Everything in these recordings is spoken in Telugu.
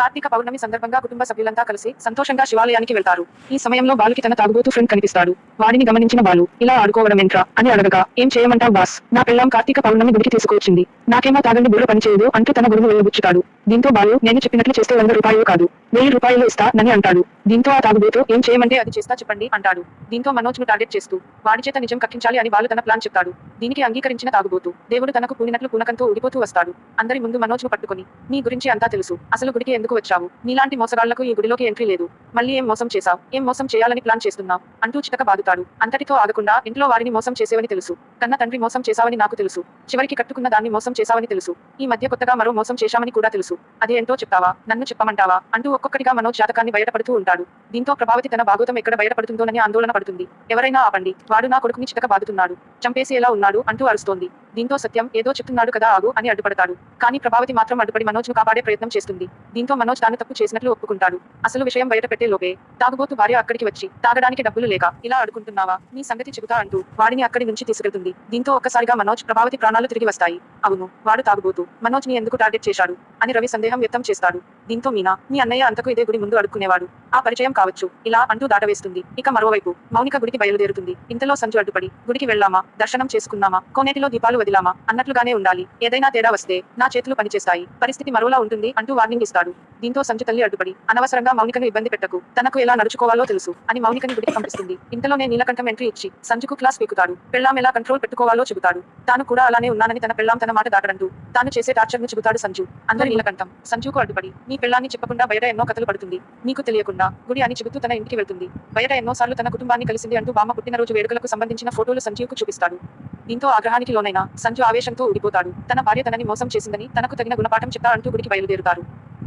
కార్తీక పౌర్ణమి సందర్భంగా కుటుంబ సభ్యులంతా కలిసి సంతోషంగా శివాలయానికి వెళ్తారు. ఈ సమయంలో బాలుకి తన తాగుబోతు ఫ్రెండ్ కనిపిస్తాడు. వాడిని గమనించిన బాలు ఇలా ఆడుకోవడం ఎంట్రా అని అడగగా ఏం చేయమంటావు బాస్? నా పిల్లం కార్తీక పౌర్ణమి గుడికి తీసుకొచ్చింది నాకేమో తాగండి బుర్ర పనిచేయదు అంటూ తన గురువు వెళ్ళబుచ్చుతాడు. దీంతో బాలు నేను చెప్పినట్లు చేస్తే వంద రూపాయలు కాదు. వెయ్యి రూపాయలు ఇస్తానని అంటాడు. దీంతో ఆ తాగుబోతు ఏం చేయమంటే అది చేస్తా చెప్పండి అంటాడు. దీంతో మనోజ్ను టార్గెట్ చేస్తూ వాడి చేత నిజం కక్కించాలి అని వాళ్ళు తన ప్లాన్ చెప్తాడు. దీనికి అంగీకరించిన తాగుబోతు దేవుడు తనకు పూనినట్లు పూనకంతో ఊడిపోతూ వస్తాడు. అందరి ముందు మనోజ్ను పట్టుకొని నీ గురించి అంతా తెలుసు. అసలు గుడికి ఎందుకు వచ్చావు? నీలాంటి మోసగాళ్ళకు ఈ గుడిలోకి ఎంట్రీ లేదు. మళ్ళీ ఏం మోసం చేశావు? ఏం మోసం చేయాలని ప్లాన్ చేస్తున్నావు? అంటూ చిటక బాదుతాడు. అంతటితో ఆగకుండా ఇంట్లో వారిని మోసం చేసేవని తెలుసు. కన్న తండ్రి మోసం చేశావని నాకు తెలుసు. చివరికి కట్టుకున్న దాన్ని మోసం చేశావని తెలుసు. ఈ మధ్య కొత్తగా మరో మోసం చేశామని కూడా తెలుసు. అది ఏంటో చెప్తావా? నన్ను చెప్పమంటావా? అంటూ ఒక్కొక్కటిగా మనోజ్ జాతకాన్ని బయటపడుతూ ఉంటాడు. దీంతో ప్రభావతి తన భాగోతం ఎక్కడ బయటపడుతుందోనని ఆందోళన పడుతుంది. ఎవరైనా ఆపండి. వాడు నా కొడుకుని చితక బాదుతున్నాడు. చంపేసి ఎలా ఉన్నాడు అంటూ అరుస్తోంది. దీంతో సత్యం ఏదో చెప్తున్నాడు కదా ఆగు అని అడ్డుపడతాడు. కానీ ప్రభావతి మాత్రం అడ్డుపడి మనోజ్ను కాపాడే ప్రయత్నం చేస్తుంది. దీంతో మనోజ్ తాను తప్పు చేసినట్లు ఒప్పుకుంటాడు. అసలు విషయం బయట పెట్టే లోపే తాగుబోతు భార్య అక్కడికి వచ్చి తాగడానికి డబ్బులు లేక ఇలా అడుకుంటున్నావా నీ సంగతి చెబుతా అంటూ వాడిని అక్కడి నుంచి తీసుకెళ్తుంది. దీంతో ఒక్కసారిగా మనోజ్ ప్రభావతి ప్రాణాలు తిరిగి వస్తాయి. అవును వాడు తాగుబోతు. మనోజ్ని ఎందుకు టార్గెట్ చేశాడు? అని రవి సందేహం వ్యక్తం చేస్తాడు. దీంతో మీనా మీ అన్నయ్య అంతకు ఇదే గుడి ముందు అడుక్కునేవాడు. ఆ పరిచయం కావచ్చు. ఇలా అంటూ దాటవేస్తుంది. ఇక మరోవైపు మౌనిక గుడికి బయలుదేరుతుంది. ఇంతలో సంజు అడ్డుపడి గుడికి వెళ్ళామా? దర్శనం చేసుకున్నామా కోనేటిలో దీపాలు వదిలామా? అన్నట్లుగానే ఉండాలి. ఏదైనా తేడా వస్తే నా చేతులు పనిచేస్తాయి. పరిస్థితి మరోలా ఉంటుంది అంటూ వార్నింగ్ ఇస్తాడు. దీంతో సంజు తల్లి అడ్డుపడి అనవసరంగా మౌనికను ఇబ్బంది పెట్టకు. తనకు ఎలా నడుచుకోవాలో తెలుసు అని మౌనికని గుడికి పంపిస్తుంది. ఇంతలోనే నీలకంఠం ఎంట్రీ ఇచ్చి సంజుకు క్లాస్ పీకుతాడు. పెళ్ళాం ఎలా కంట్రోల్ పెట్టుకోవాలో చెబుతాడు. తాను కూడా అలానే ఉన్నానని తన పెళ్ళాం తన మాట దాటడంటూ తాను చేసే టార్చర్ను చెబుతాడు సంజు. అందరు నీలకంఠం. సంజుకు అడ్డుపడి నీ పెళ్ళాన్ని చెప్పకుండా బయట ఎన్నో కథలు పడుతుంది. నీకు తెలియకుండా గుడి అని చెబుతూ తన ఇంటికి వెళ్తుంది. బయట ఎన్నోసార్లు తన కుటుంబాన్ని కలిసింది అంటూ బామ్మ పుట్టినరోజు వేడుకలకు సంబంధించిన ఫోటోలు సంజీవ్కు చేస్తాడు. దీంతో ఆగ్రహానికి లోనైన సంజు ఆవేశంతో ఊడిపోతాడు. తన భార్య తనని మోసం చేసిందని తనకు తగిన గుణపాఠం చెప్తా అంటూ గుడికి బయలుదేరుతారు.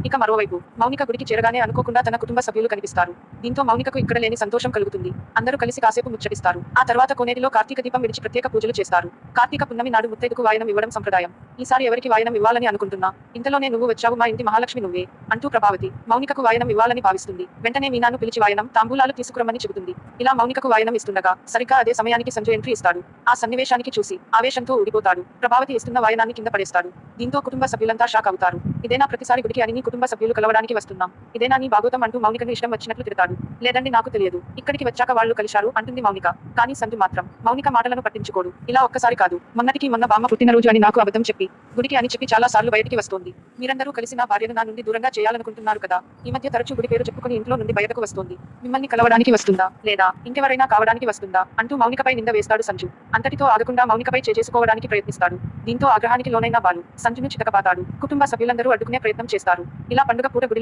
ఇక మరోవైపు మౌనిక గుడికి చేరగానే అనుకోకుండా తన కుటుంబ సభ్యులు కనిపిస్తారు. దీంతో మౌనికకు ఇక్కడ లేని సంతోషం కలుగుతుంది. అందరూ కలిసి కాసేపు ముచ్చటిస్తారు. ఆ తర్వాత కోనేటిలో కార్తీక దీపం విడిచి ప్రత్యేక పూజలు చేస్తారు. కార్తీక పున్నమి నాడు ముత్తైదుకు వాయనం ఇవ్వడం సంప్రదాయం. ఈసారి ఎవరికి వాయనం ఇవ్వాలని అనుకుంటున్నా ఇంతలోనే నువ్వు వచ్చావు మా ఇంటి మహాలక్ష్మి నువ్వే అంటూ ప్రభావతి మౌనికకు వాయనం ఇవ్వాలని భావిస్తుంది. వెంటనే మీనాను పిలిచి వాయనం తాంబూలాలు తీసుకురమ్మని చెబుతుంది. ఇలా మౌనికకు వాయనం ఇస్తుండగా సరిగ్గా అదే సమయానికి సంజయ్ ఎంట్రీ ఇస్తాడు. ఆ సన్నివేశానికి చూసి ఆవేశంతో ఊడిపోతాడు. ప్రభావతి ఇస్తున్న వాయనాన్ని కింద పడేస్తాడు. దీంతో కుటుంబ సభ్యులంతా షాక్ అవుతారు. ఇదేనా ప్రతిసారి గుడికి అని నీ కుటుంబ సభ్యులు కలవడానికి వస్తున్నాం. ఇదేనా నీ భాగోతం అంటూ మౌనికను ఇష్టం వచ్చినట్లు తిడతాడు. లేదండి నాకు తెలియదు. ఇక్కడికి వచ్చాక వాళ్ళు కలిశారు అంటుంది మౌనిక. కానీ సంధు మాత్రం. మౌనిక మాటలను పట్టించుకోడు. ఇలా ఒక్కసారి కాదు. మొన్నటికి మొన్న బామ్మ పుట్టినరోజు అని నాకు అబద్ధం చెప్పి గుడికి అని చెప్పి చాలా సార్లు బయటికి వస్తోంది. మీరందరూ కలిసి నా భార్యను నా నుండి దూరంగా చేయాలనుకుంటున్నారు కదా. ఈ మధ్య తరచూ గుడి పేరు చెప్పుకుని ఇంట్లో నుండి బయటకు వస్తోంది. మిమ్మల్ని కలవడానికి వస్తుందా? లేదా? ఇంకెవరైనా కావడానికి వస్తుందా? అంటూ మౌనికపై నింద వేస్తాడు సంజు. అంతటితో ఆగకుండా మౌనికపై చేసుకోవడానికి ప్రయత్నిస్తాడు. దీంతో ఆగ్రహానికి లోనైన బాలు సంజును చితకబాతాడు. కుటుంబ సభ్యులందరూ అడ్డుకునే ప్రయత్నం చేస్తారు. ఇలా పండుగ పూట గుడి